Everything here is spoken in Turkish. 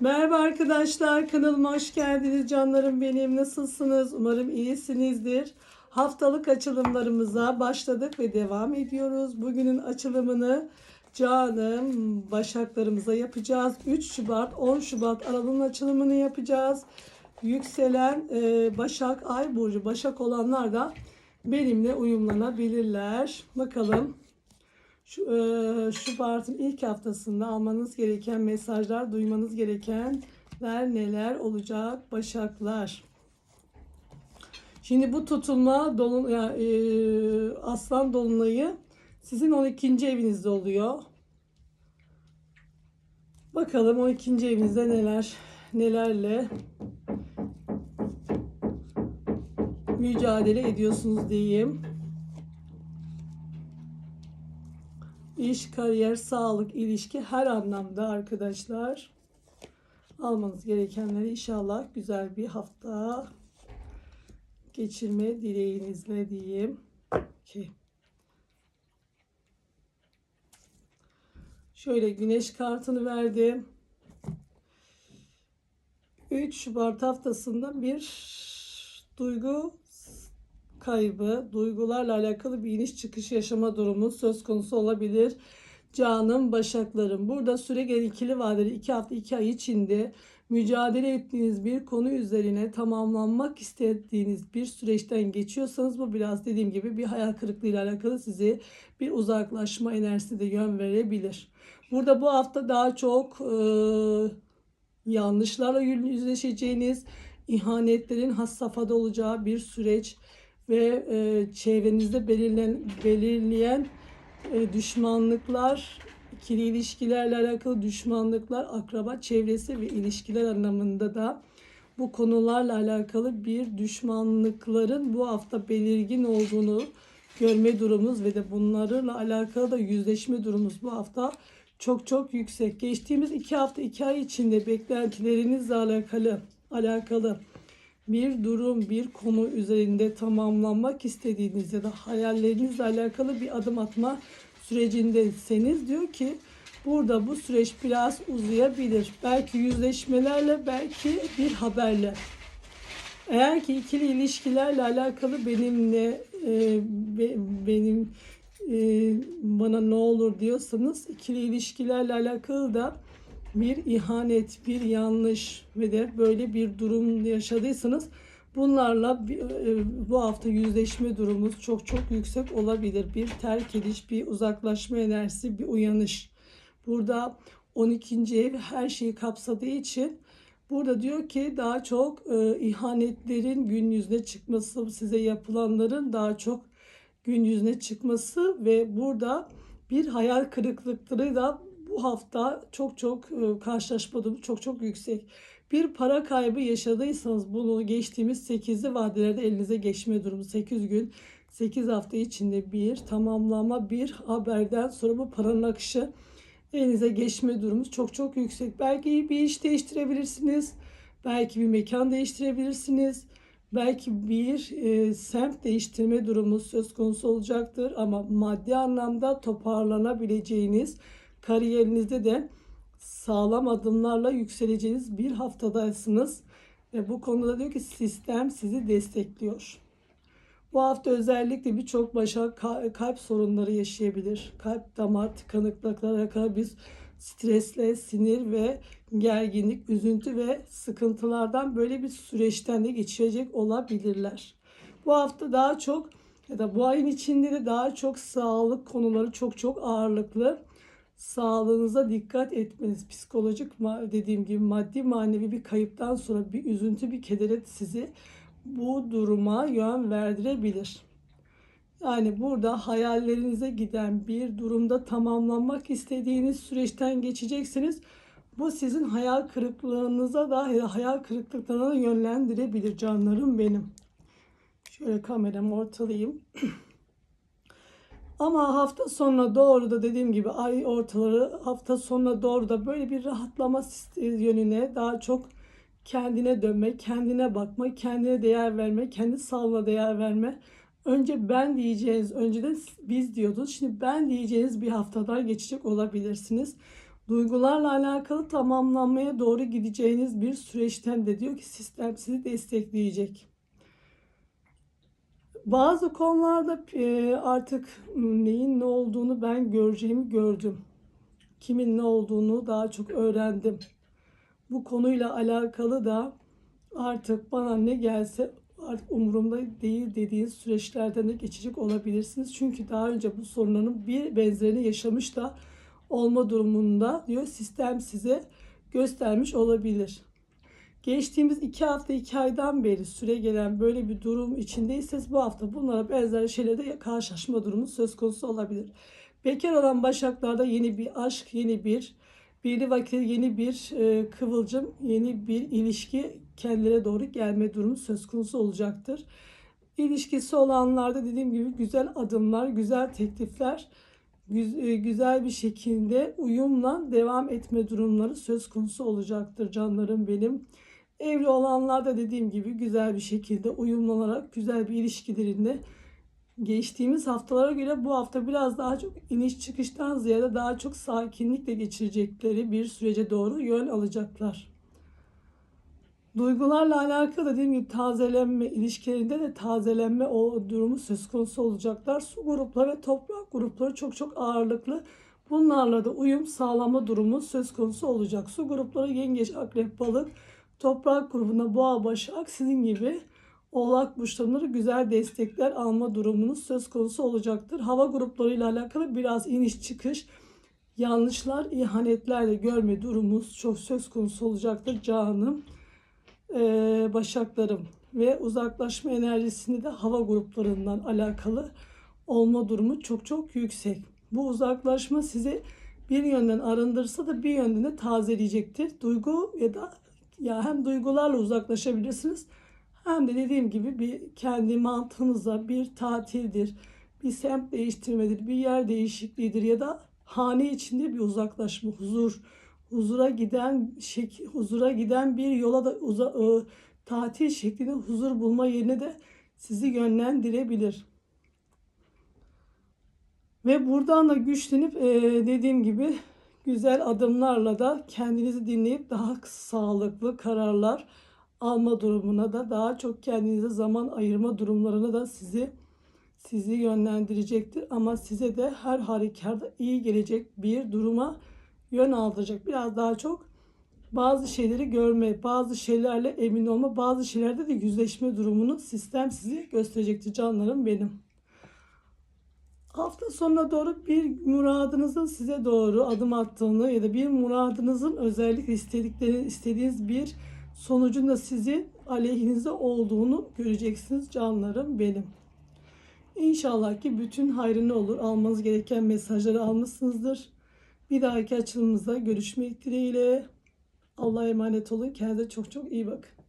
Merhaba arkadaşlar, kanalıma hoş geldiniz canlarım benim. Nasılsınız? Umarım iyisinizdir. Haftalık açılımlarımıza başladık ve devam ediyoruz. Bugünün açılımını canım başaklarımıza yapacağız. 3 Şubat, 10 Şubat aralığın açılımını yapacağız. Yükselen e, Başak Ay Burcu, Başak olanlar da benimle uyumlanabilirler. Bakalım şu, e, Şubat'ın ilk haftasında almanız gereken mesajlar, duymanız gerekenler neler olacak Başaklar? Şimdi bu tutulma dolun, ya, e, aslan dolunayı sizin 12. evinizde oluyor. Bakalım 12. evinizde neler nelerle mücadele ediyorsunuz diyeyim. İş, kariyer, sağlık, ilişki her anlamda arkadaşlar almanız gerekenleri inşallah güzel bir hafta geçirme dileğinizle diyeyim. Ki Şöyle güneş kartını verdim. 3 Şubat haftasında bir duygu kaybı, duygularla alakalı bir iniş çıkış yaşama durumu söz konusu olabilir. Canım başaklarım. Burada süre gelen ikili vadeli 2 hafta 2 ay içinde mücadele ettiğiniz bir konu üzerine tamamlanmak istediğiniz bir süreçten geçiyorsanız bu biraz dediğim gibi bir hayal kırıklığı ile alakalı sizi bir uzaklaşma enerjisi de yön verebilir. Burada bu hafta daha çok e, yanlışlarla yüzleşeceğiniz, ihanetlerin has safhada olacağı bir süreç ve e, çevrenizde belirlen, belirleyen e, düşmanlıklar, ikili ilişkilerle alakalı düşmanlıklar, akraba çevresi ve ilişkiler anlamında da bu konularla alakalı bir düşmanlıkların bu hafta belirgin olduğunu görme durumumuz ve de bunlarla alakalı da yüzleşme durumumuz bu hafta çok çok yüksek. Geçtiğimiz iki hafta iki ay içinde beklentilerinizle alakalı alakalı bir durum, bir konu üzerinde tamamlanmak istediğiniz ya da hayallerinizle alakalı bir adım atma sürecindeyseniz diyor ki burada bu süreç biraz uzayabilir. Belki yüzleşmelerle, belki bir haberle. Eğer ki ikili ilişkilerle alakalı benimle e, be, benim e, bana ne olur diyorsanız ikili ilişkilerle alakalı da bir ihanet, bir yanlış ve de böyle bir durum yaşadıysanız bunlarla e, bu hafta yüzleşme durumumuz çok çok yüksek olabilir. Bir terk ediş, bir uzaklaşma enerjisi, bir uyanış. Burada 12. ev her şeyi kapsadığı için burada diyor ki daha çok e, ihanetlerin gün yüzüne çıkması, size yapılanların daha çok gün yüzüne çıkması ve burada bir hayal kırıklıkları da bu hafta çok çok e, karşılaşma durumu çok çok yüksek. Bir para kaybı yaşadıysanız bunu geçtiğimiz 8'li vadelerde elinize geçme durumu 8 gün 8 hafta içinde bir tamamlama bir haberden sonra bu paranın akışı elinize geçme durumu çok çok yüksek. Belki bir iş değiştirebilirsiniz. Belki bir mekan değiştirebilirsiniz. Belki bir e, semt değiştirme durumu söz konusu olacaktır ama maddi anlamda toparlanabileceğiniz kariyerinizde de sağlam adımlarla yükseleceğiniz bir haftadasınız. Ve bu konuda diyor ki sistem sizi destekliyor. Bu hafta özellikle birçok başa kalp sorunları yaşayabilir. Kalp damar tıkanıklıklara alakalı bir stresle, sinir ve gerginlik, üzüntü ve sıkıntılardan böyle bir süreçten de geçirecek olabilirler. Bu hafta daha çok ya da bu ayın içinde de daha çok sağlık konuları çok çok ağırlıklı sağlığınıza dikkat etmeniz, psikolojik dediğim gibi maddi manevi bir kayıptan sonra bir üzüntü, bir kederet sizi bu duruma yön verdirebilir. Yani burada hayallerinize giden bir durumda tamamlanmak istediğiniz süreçten geçeceksiniz. Bu sizin hayal kırıklığınıza da hayal kırıklıklarına yönlendirebilir canlarım benim. Şöyle kameramı ortalayayım. Ama hafta sonuna doğru da dediğim gibi ay ortaları hafta sonuna doğru da böyle bir rahatlama yönüne daha çok kendine dönme, kendine bakma, kendine değer verme, kendi sağlığına değer verme. Önce ben diyeceğiniz, önceden biz diyordunuz. Şimdi ben diyeceğiniz bir haftadan geçecek olabilirsiniz. Duygularla alakalı tamamlanmaya doğru gideceğiniz bir süreçten de diyor ki sistem sizi destekleyecek. Bazı konularda e, artık neyin ne olduğunu ben göreceğimi gördüm. Kimin ne olduğunu daha çok öğrendim. Bu konuyla alakalı da artık bana ne gelse artık umurumda değil dediğiniz süreçlerden de geçecek olabilirsiniz. Çünkü daha önce bu sorunların bir benzerini yaşamış da olma durumunda diyor sistem size göstermiş olabilir. Geçtiğimiz iki hafta iki aydan beri süre gelen böyle bir durum içindeyseniz bu hafta bunlara benzer şeylerle karşılaşma durumu söz konusu olabilir. Bekar olan başaklarda yeni bir aşk, yeni bir birli vakit yeni bir e, kıvılcım, yeni bir ilişki kendilere doğru gelme durumu söz konusu olacaktır. İlişkisi olanlarda dediğim gibi güzel adımlar, güzel teklifler, e, güzel bir şekilde uyumla devam etme durumları söz konusu olacaktır canlarım benim. Evli olanlarda dediğim gibi güzel bir şekilde uyumlanarak güzel bir ilişkilerinde geçtiğimiz haftalara göre bu hafta biraz daha çok iniş çıkıştan ziyade daha çok sakinlikle geçirecekleri bir sürece doğru yön alacaklar. Duygularla alakalı da dediğim gibi tazelenme ilişkilerinde de tazelenme o durumu söz konusu olacaklar. Su grupları ve toprak grupları çok çok ağırlıklı. Bunlarla da uyum sağlama durumu söz konusu olacak. Su grupları yengeç, akrep, balık, toprak grubuna boğa, başak sizin gibi Oğlak burçlarında güzel destekler alma durumunuz söz konusu olacaktır. Hava gruplarıyla alakalı biraz iniş çıkış, yanlışlar, ihanetlerle görme durumumuz çok söz konusu olacaktır canım. Ee, başaklarım ve uzaklaşma enerjisini de hava gruplarından alakalı olma durumu çok çok yüksek. Bu uzaklaşma sizi bir yönden arındırsa da bir yönden de tazeleyecektir. Duygu ya da ya hem duygularla uzaklaşabilirsiniz hem de dediğim gibi bir kendi mantığınıza bir tatildir, bir semt değiştirmedir, bir yer değişikliğidir ya da hane içinde bir uzaklaşma, huzur, huzura giden şek huzura giden bir yola da uza, ı, tatil şeklinde huzur bulma yerine de sizi yönlendirebilir. Ve buradan da güçlenip e, dediğim gibi güzel adımlarla da kendinizi dinleyip daha sağlıklı kararlar alma durumuna da daha çok kendinize zaman ayırma durumlarına da sizi sizi yönlendirecektir. Ama size de her halükarda iyi gelecek bir duruma yön aldıracak. Biraz daha çok bazı şeyleri görme, bazı şeylerle emin olma, bazı şeylerde de yüzleşme durumunu sistem sizi gösterecektir canlarım benim. Hafta sonuna doğru bir muradınızın size doğru adım attığını ya da bir muradınızın özellikle istedikleri, istediğiniz bir sonucun da sizin aleyhinize olduğunu göreceksiniz canlarım benim. İnşallah ki bütün hayrını olur. Almanız gereken mesajları almışsınızdır. Bir dahaki açılımımızda görüşmek dileğiyle. Allah'a emanet olun. Kendinize çok çok iyi bakın.